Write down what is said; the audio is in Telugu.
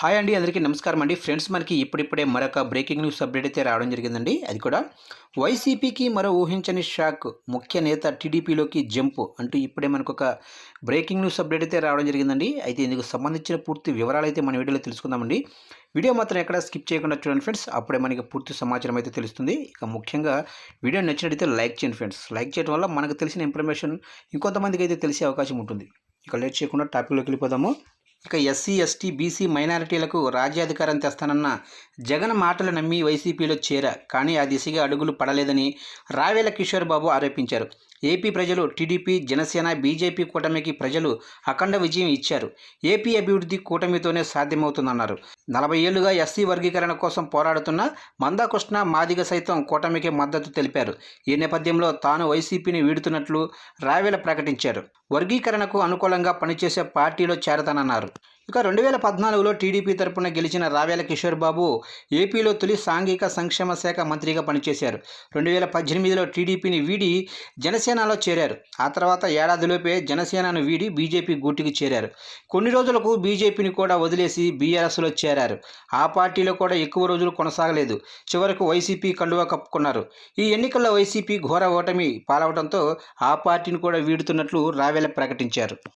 హాయ్ అండి అందరికీ నమస్కారం అండి. ఫ్రెండ్స్ మనకి ఇప్పుడిప్పుడే మరొక బ్రేకింగ్ న్యూస్ అప్డేట్ అయితే రావడం జరిగిందండి. అది కూడా వైసీపీకి మరో ఊహించని షాక్ ముఖ్య నేత టీడీపీలోకి జంప్ అంటూ ఇప్పుడే మనకు ఒక బ్రేకింగ్ న్యూస్ అప్డేట్ అయితే రావడం జరిగిందండి. అయితే ఇందుకు సంబంధించిన పూర్తి వివరాలు అయితే మన వీడియోలో తెలుసుకుందామండి. వీడియో మాత్రం ఎక్కడ స్కిప్ చేయకుండా చూడండి ఫ్రెండ్స్. అప్పుడే మనకి పూర్తి సమాచారం అయితే తెలుస్తుంది. ఇక ముఖ్యంగా వీడియో నచ్చినట్టయితే లైక్ చేయండి ఫ్రెండ్స్. లైక్ చేయడం వల్ల మనకు తెలిసిన ఇన్ఫర్మేషన్ ఇంకొంతమందికి అయితే తెలిసే అవకాశం ఉంటుంది. ఇక లేట్ చేయకుండా టాపిక్లోకి వెళ్ళిపోదాము. ఇక ఎస్సీ ఎస్టీ బీసీ మైనారిటీలకు రాజ్యాధికారం తెస్తానన్న జగన్ మాటలు నమ్మి వైసీపీలో చేర కానీ ఆ దిశగా అడుగులు పడలేదని రావేల కిషోర్ బాబు ఆరోపించారు. ఏపీ ప్రజలు టీడీపీ జనసేన బీజేపీ కూటమికి ప్రజలు అఖండ విజయం ఇచ్చారు. ఏపీ అభివృద్ధి కూటమితోనే సాధ్యమవుతుందన్నారు. నలభై ఏళ్ళుగా ఎస్సీ వర్గీకరణ కోసం పోరాడుతున్న మందాకృష్ణ మాదిగ సైతం కూటమికి మద్దతు తెలిపారు. ఈ నేపథ్యంలో తాను వైసీపీని వీడుతున్నట్లు రావేల ప్రకటించారు. వర్గీకరణకు అనుకూలంగా పనిచేసే పార్టీలో చేరతానన్నారు. ఇక రెండు వేల పద్నాలుగులో టీడీపీ తరపున గెలిచిన రావేల కిషోర్ బాబు ఏపీలో తొలి సాంఘిక సంక్షేమ శాఖ మంత్రిగా పనిచేశారు. రెండు వేల పద్దెనిమిదిలో టీడీపీని వీడి జనసేనలో చేరారు. ఆ తర్వాత ఏడాదిలోపే జనసేనను వీడి బీజేపీ గూటికి చేరారు. కొన్ని రోజులకు బీజేపీని కూడా వదిలేసి బీఆర్ఎస్లో చేరారు. ఆ పార్టీలో కూడా ఎక్కువ రోజులు కొనసాగలేదు. చివరకు వైసీపీ కండువా కప్పుకున్నారు. ఈ ఎన్నికల్లో వైసీపీ ఘోర ఓటమి పాలవడంతో ఆ పార్టీని కూడా వీడుతున్నట్లు రావేల ప్రకటించారు.